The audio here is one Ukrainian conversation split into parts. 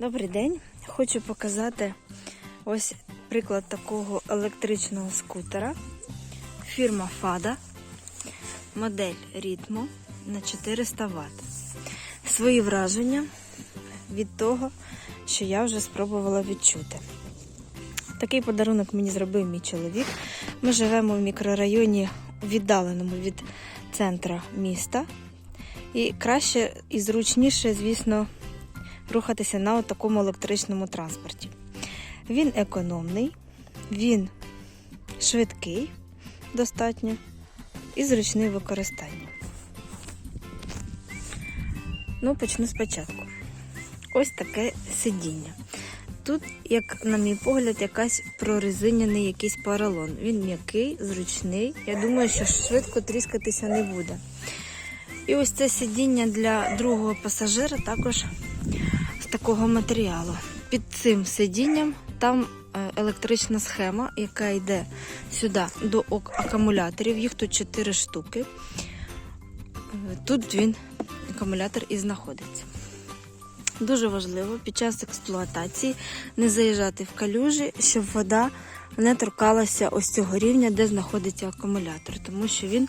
Добрий день. Хочу показати ось приклад такого електричного скутера. Фірма Фада. Модель Рітмо на 400 Вт. Свої враження від того, що я вже спробувала відчути. Такий подарунок мені зробив мій чоловік. Ми живемо в мікрорайоні, віддаленому від центра міста. І краще і зручніше, звісно, рухатися на такому електричному транспорті. Він економний, він швидкий достатньо і зручний в використанні. Ну, почну спочатку. Ось таке сидіння. Тут, як на мій погляд, якась прорезиняний якийсь поролон. Він м'який, зручний. Я думаю, що швидко тріскатися не буде. І ось це сидіння для другого пасажира також такого матеріалу. Під цим сидінням там е, електрична схема, яка йде сюди до акумуляторів. Їх тут 4 штуки. Е, Тут він, акумулятор, і знаходиться. Дуже важливо під час експлуатації не заїжджати в калюжі, щоб вода не торкалася ось цього рівня, де знаходиться акумулятор, тому що він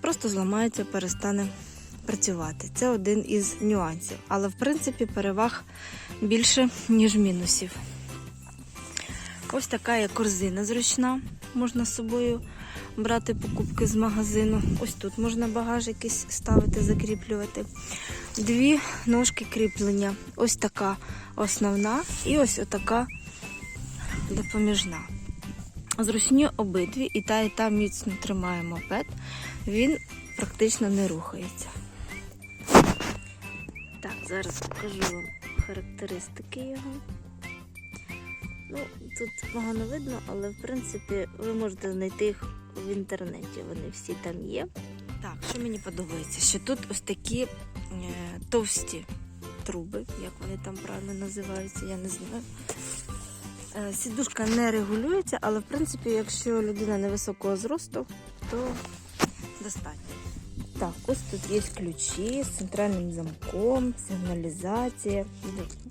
просто зламається, перестане працювати. Це один із нюансів. Але, в принципі, переваг більше, ніж мінусів. Ось така є корзина зручна. Можна з собою брати покупки з магазину. Ось тут можна багаж якийсь ставити, закріплювати. Дві ножки кріплення. Ось така основна і ось така допоміжна. Зручні обидві, і та, і та міцно тримає мопед. Він практично не рухається. Зараз покажу вам характеристики його. Ну, тут погано видно, але в принципі ви можете знайти їх в інтернеті. Вони всі там є. Так, що мені подобається, що тут ось такі е, товсті труби, як вони там правильно називаються, я не знаю. Е, Сідушка не регулюється, але в принципі, якщо людина невисокого зросту, то достатньо. Так, ось тут є ключі з центральним замком, сигналізація.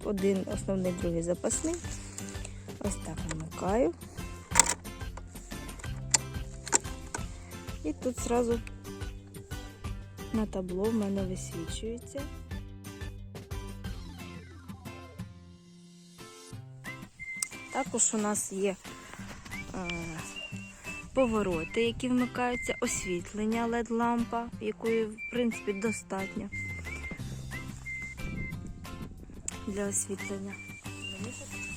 Один основний, другий запасний. Ось так вимикаю. І тут зразу на табло в мене висвічується. Також у нас є е, повороти, які вмикаються, освітлення LED-лампа, якої, в принципі, достатньо для освітлення.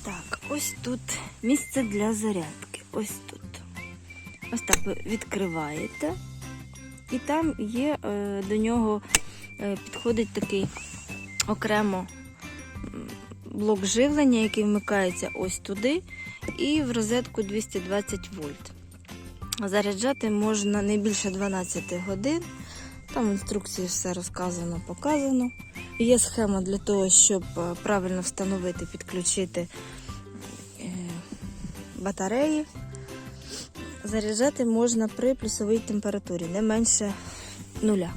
Так, ось тут місце для зарядки. Ось тут. Ось так ви відкриваєте, і там є е, до нього е, підходить такий окремо блок живлення, який вмикається ось туди, і в розетку 220 вольт. Заряджати можна не більше 12 годин. Там в інструкції все розказано, показано. Є схема для того, щоб е, правильно встановити, підключити е, батареї. Заряджати можна при плюсовій температурі, не менше нуля.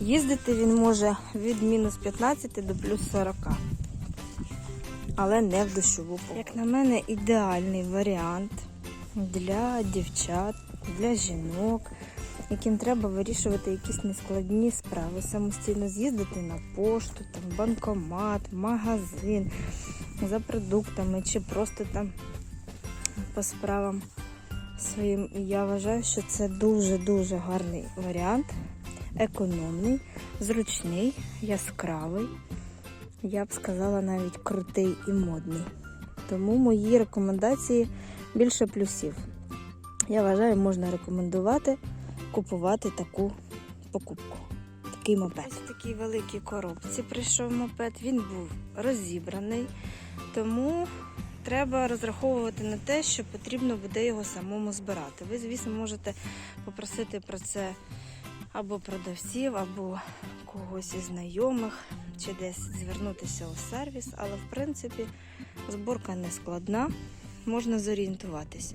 Їздити він може від мінус 15 до плюс 40, але не в дощову погоду. Як на мене, ідеальний варіант для дівчат, для жінок, яким треба вирішувати якісь нескладні справи, самостійно з'їздити на пошту, там, банкомат, магазин за продуктами чи просто там по справам своїм. І Я вважаю, що це дуже-дуже гарний варіант, економний, зручний, яскравий. Я б сказала навіть крутий і модний. Тому мої рекомендації більше плюсів. Я вважаю, можна рекомендувати купувати таку покупку. Такий мопед. Ось такій великій коробці прийшов мопед. Він був розібраний, тому треба розраховувати на те, що потрібно буде його самому збирати. Ви, звісно, можете попросити про це або продавців, або когось із знайомих, чи десь звернутися у сервіс, але в принципі зборка не складна, можна зорієнтуватися.